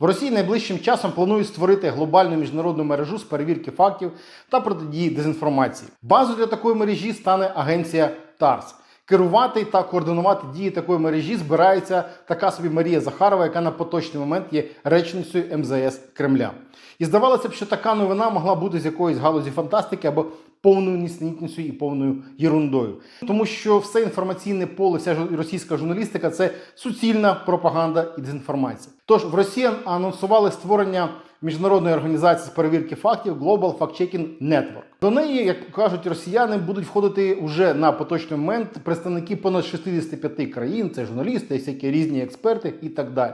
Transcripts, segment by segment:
В Росії найближчим часом планують створити глобальну міжнародну мережу з перевірки фактів та протидії дезінформації. Базою для такої мережі стане агенція ТАРС. Керувати та координувати дії такої мережі збирається така собі Марія Захарова, яка на поточний момент є речницею МЗС Кремля. І здавалося б, що така новина могла бути з якоїсь галузі фантастики або повною нісенітницею і повною єрундою. Тому що все інформаційне поле, вся російська журналістика це суцільна пропаганда і дезінформація. Тож в Росії анонсували створення міжнародної організації з перевірки фактів Global Fact-Checking Network. До неї, як кажуть росіяни, будуть входити уже на поточний момент представники понад 65 країн, це журналісти, всякі різні експерти і так далі.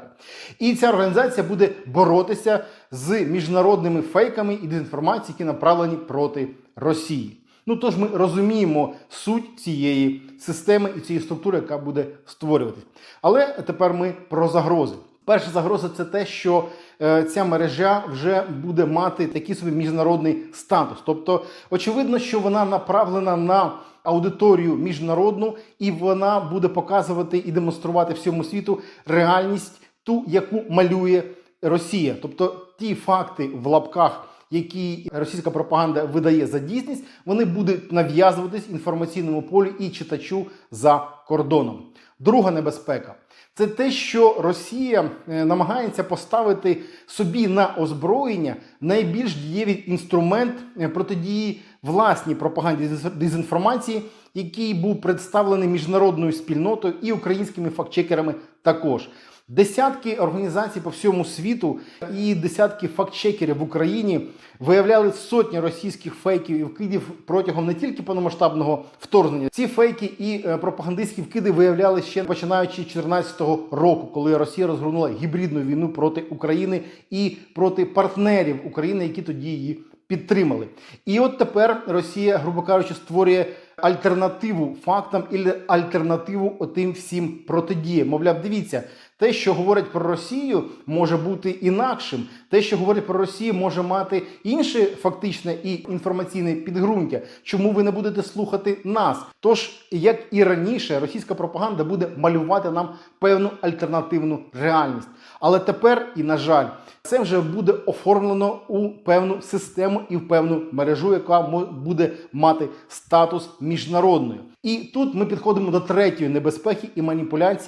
І ця організація буде боротися з міжнародними фейками і дезінформацією, які направлені проти Росії. Ну тож ми розуміємо суть цієї системи і цієї структури, яка буде створюватись. Але тепер ми про загрози. Перша загроза це те, що е, ця мережа вже буде мати такий собі міжнародний статус. Тобто, очевидно, що вона направлена на аудиторію міжнародну, і вона буде показувати і демонструвати всьому світу реальність, ту, яку малює Росія. Тобто ті факти в лапках які російська пропаганда видає за дійсність, вони будуть нав'язуватись інформаційному полі і читачу за кордоном. Друга небезпека це те, що Росія е, намагається поставити собі на озброєння найбільш дієвий інструмент е, протидії власній пропаганді дез- дезінформації, який був представлений міжнародною спільнотою і українськими фактчекерами також. Десятки організацій по всьому світу і десятки фактчекерів в Україні виявляли сотні російських фейків і вкидів протягом не тільки повномасштабного вторгнення. Ці фейки і е, пропагандистські вкиди виявляли ще починаючи з 2014 року, коли Росія розгорнула гібридну війну проти України і проти партнерів України, які тоді її підтримали. І от тепер Росія, грубо кажучи, створює альтернативу фактам і альтернативу отим всім протидіям. Мовляв, дивіться, те, що говорять про Росію, може бути інакшим. Те, що говорять про Росію, може мати інше фактичне і інформаційне підґрунтя. Чому ви не будете слухати нас? Тож, як і раніше, російська пропаганда буде малювати нам певну альтернативну реальність. Але тепер, і на жаль, це вже буде оформлено у певну систему і в певну мережу, яка буде мати статус міжнародної. І тут ми підходимо до третьої небезпеки і маніпуляції.